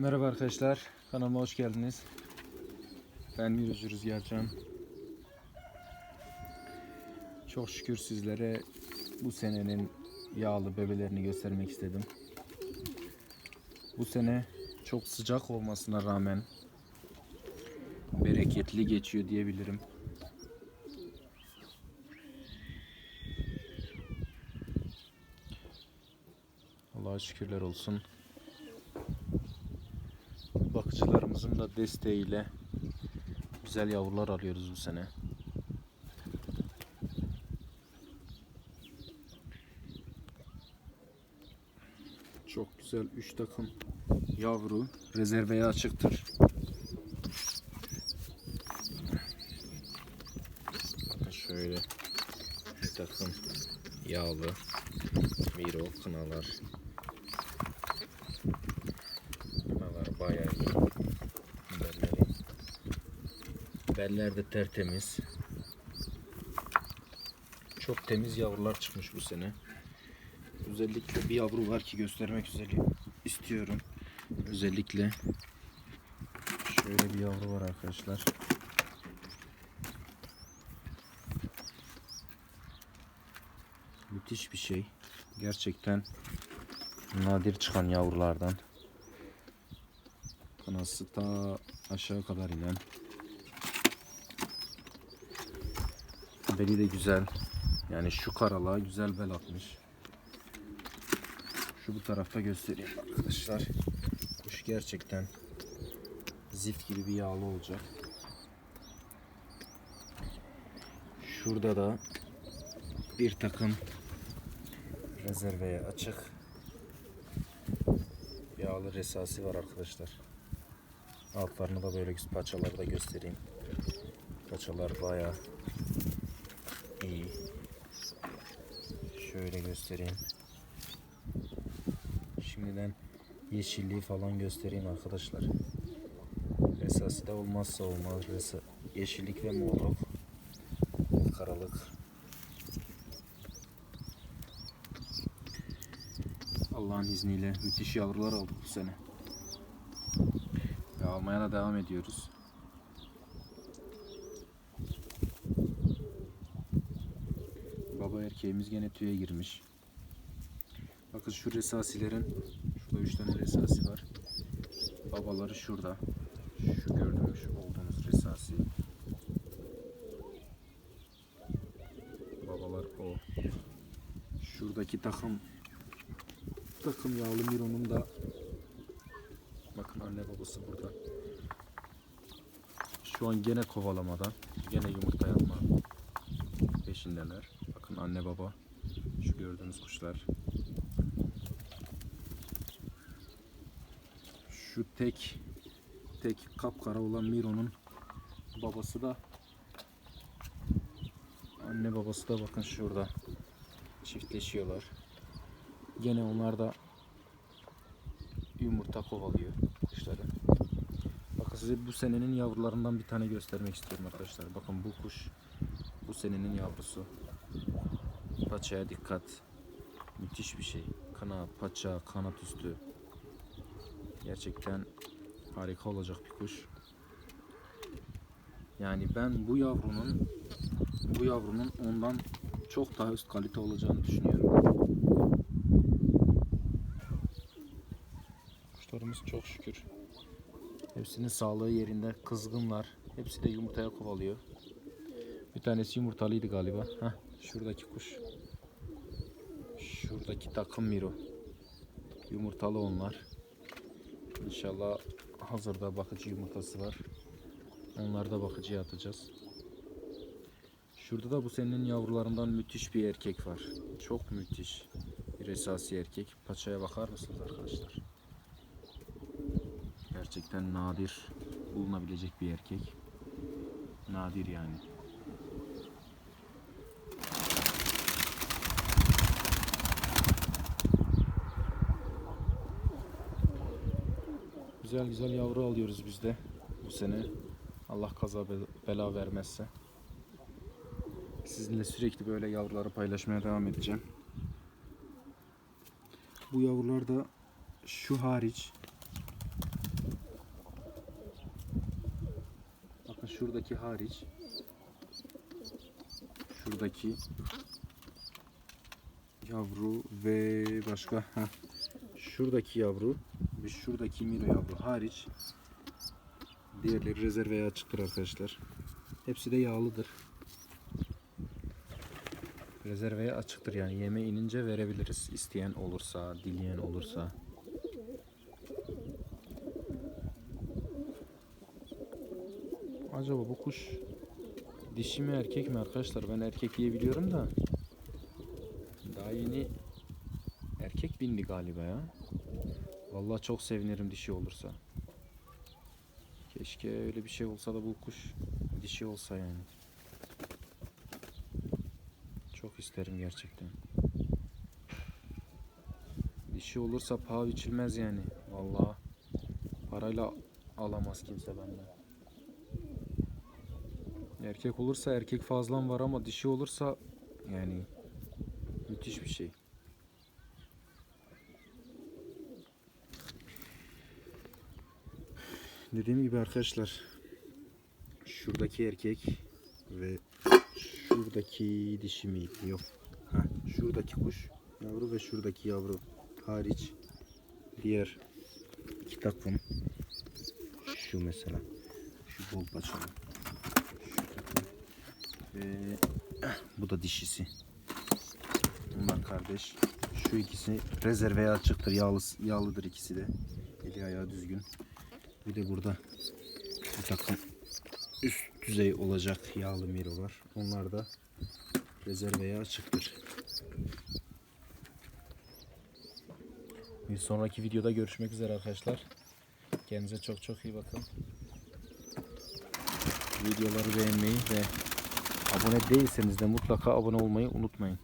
Merhaba arkadaşlar, kanalıma hoş geldiniz. Ben Mirüzü Rüzgarcan. Çok şükür sizlere bu senenin yağlı bebelerini göstermek istedim. Bu sene çok sıcak olmasına rağmen bereketli geçiyor diyebilirim. Allah'a şükürler olsun. Bakıcılarımızın da desteğiyle güzel yavrular alıyoruz bu sene. Çok güzel 3 takım yavru rezerveye açıktır. Bakın şöyle bir takım yağlı Miro. Kınalar bayağı iyi. Belleri. Beller de tertemiz. Çok temiz yavrular çıkmış bu sene. Özellikle bir yavru var ki göstermek üzere istiyorum. Özellikle şöyle bir yavru var arkadaşlar. Müthiş bir şey. Gerçekten nadir çıkan yavrulardan. Kanası ta aşağı kadar inen. Beli de güzel. Yani şu karalığa güzel bel atmış. Şu bu tarafta göstereyim arkadaşlar. Kuş gerçekten zift gibi bir yağlı olacak. Şurada da bir takım rezerveye açık yağlı resası var arkadaşlar. Altlarını da böyle paçaları da göstereyim. Paçalar bayağı iyi. Şöyle göstereyim. Şimdiden yeşilliği falan göstereyim arkadaşlar. Resası da olmazsa olmaz. Yeşillik ve morluk. Karalık. Allah'ın izniyle müthiş yavrular aldık bu sene. Ve almaya da devam ediyoruz. Baba erkeğimiz gene tüye girmiş. Bakın şu resasilerin şurada 3 tane resasi var. Babaları şurada. Şu gördüğünüz olduğunuz resasi. Babalar o. Şuradaki takım takım yağlı Miro'nun da bakın anne babası burada. Şu an gene kovalamada. Gene yumurta yapma peşindeler. Anne baba. Şu gördüğünüz kuşlar. Şu tek tek kapkara olan Miro'nun babası da anne babası da bakın şurada çiftleşiyorlar. Gene onlar da yumurta kovalıyor kuşları. Bakın size bu senenin yavrularından bir tane göstermek istiyorum arkadaşlar. Bakın bu kuş bu senenin yavrusu. Paçaya dikkat. Müthiş bir şey. Kana, paça, kanat üstü. Gerçekten harika olacak bir kuş. Yani ben bu yavrunun bu yavrunun ondan çok daha üst kalite olacağını düşünüyorum. Kuşlarımız çok şükür. Hepsinin sağlığı yerinde. Kızgınlar. Hepsi de yumurtaya kovalıyor. Bir tanesi yumurtalıydı galiba. Heh, şuradaki kuş. Şuradaki takım miro. Yumurtalı onlar. İnşallah hazırda bakıcı yumurtası var. Onları da bakıcıya atacağız. Şurada da bu senin yavrularından müthiş bir erkek var. Çok müthiş. Bir esası erkek. Paçaya bakar mısınız arkadaşlar? Gerçekten nadir bulunabilecek bir erkek. Nadir yani. Güzel güzel yavru alıyoruz biz de bu sene. Allah kaza bela vermezse. Sizinle sürekli böyle yavruları paylaşmaya devam edeceğim. Bu yavrular da şu hariç Bakın şuradaki hariç Şuradaki yavru ve başka şuradaki yavru ve şuradaki miro yavru hariç diğerleri rezerveye açıktır arkadaşlar. Hepsi de yağlıdır. Rezerveye açıktır yani yeme inince verebiliriz isteyen olursa, dileyen olursa. Acaba bu kuş dişi mi erkek mi arkadaşlar? Ben erkek diye biliyorum da. Daha yeni erkek bindi galiba ya. Vallahi çok sevinirim dişi olursa. Keşke öyle bir şey olsa da bu kuş dişi olsa yani. Çok isterim gerçekten. Dişi olursa paha biçilmez yani. Vallahi parayla alamaz kimse benden. Erkek olursa erkek fazlan var ama dişi olursa yani müthiş bir şey. Dediğim gibi arkadaşlar şuradaki erkek ve şuradaki dişi miydi? Yok. Ha, şuradaki kuş yavru ve şuradaki yavru hariç diğer iki takım şu mesela şu bol paçalı ve bu da dişisi. Bunlar kardeş. Şu ikisi rezerveye açıktır. Yağlı, yağlıdır ikisi de. Eli ayağı düzgün. Bir de burada bir takım üst düzey olacak yağlı miro var. Onlar da rezerveye açıktır. Bir sonraki videoda görüşmek üzere arkadaşlar. Kendinize çok çok iyi bakın. Videoları beğenmeyi ve abone değilseniz de mutlaka abone olmayı unutmayın.